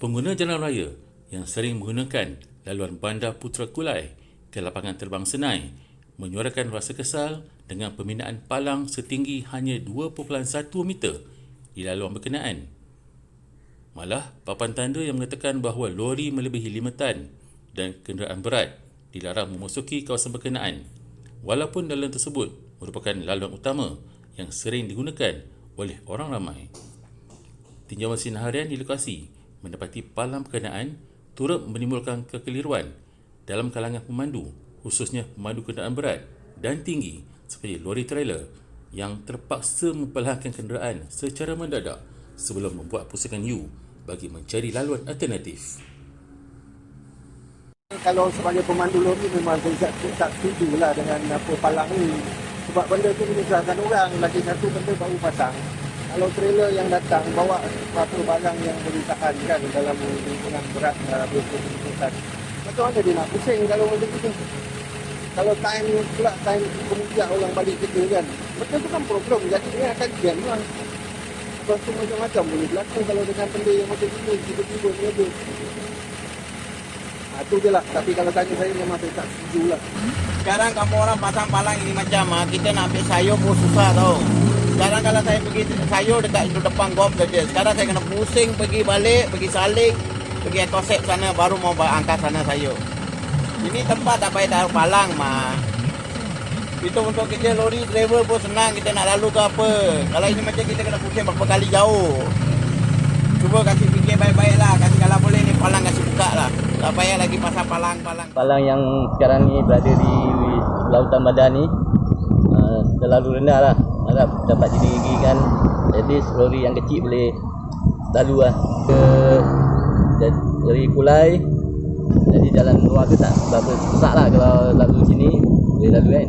Pengguna jalan raya yang sering menggunakan laluan bandar Putra Kulai ke lapangan terbang Senai menyuarakan rasa kesal dengan pembinaan palang setinggi hanya 2.1 meter di laluan berkenaan. Malah, papan tanda yang mengatakan bahawa lori melebihi 5 tan dan kenderaan berat dilarang memasuki kawasan berkenaan walaupun laluan tersebut merupakan laluan utama yang sering digunakan oleh orang ramai. Tinjauan sinar harian di lokasi mendapati palang berkenaan turut menimbulkan kekeliruan dalam kalangan pemandu khususnya pemandu kenderaan berat dan tinggi seperti lori trailer yang terpaksa memperlahankan kenderaan secara mendadak sebelum membuat pusingan U bagi mencari laluan alternatif. Kalau sebagai pemandu lori memang saya tak, tak setuju lah dengan apa palang ni. Sebab benda tu menyusahkan orang. Lagi satu benda baru pasang. Kalau trailer yang datang bawa apa barang yang tahan kan dalam lingkungan berat dalam lingkungan Macam mana dia nak pusing kalau benda tu? Kalau time pula time kemudian orang balik kerja kan. Benda tu kan problem. Jadi dia akan jam lah. Sebab tu macam-macam boleh berlaku kalau dengan benda yang macam tu tiba-tiba ni ada. Ha, tu je lah. Tapi kalau tanya saya memang saya tak setuju lah. Sekarang kamu orang pasang palang ini macam ah, kita nak ambil sayur pun susah tau. Sekarang kalau saya pergi sayur dekat itu depan golf saja. Sekarang saya kena pusing pergi balik, pergi saling, pergi ekosep sana baru mau angkat sana sayur. Ini tempat tak payah taruh palang mah. Itu untuk kerja lori driver pun senang kita nak lalu ke apa. Kalau ini macam kita kena pusing berapa kali jauh. Cuba kasih fikir baik-baik lah. Kasih kalau boleh ni palang kasih buka lah. Tak payah lagi pasang palang-palang. palang yang sekarang ni berada di lautan badan ni uh, terlalu rendah lah harap dapat didirikan at least lori yang kecil boleh lalu lah. Ke dari kulai jadi jalan luar tu tak? Berapa susah lah kalau lalu sini boleh lalu kan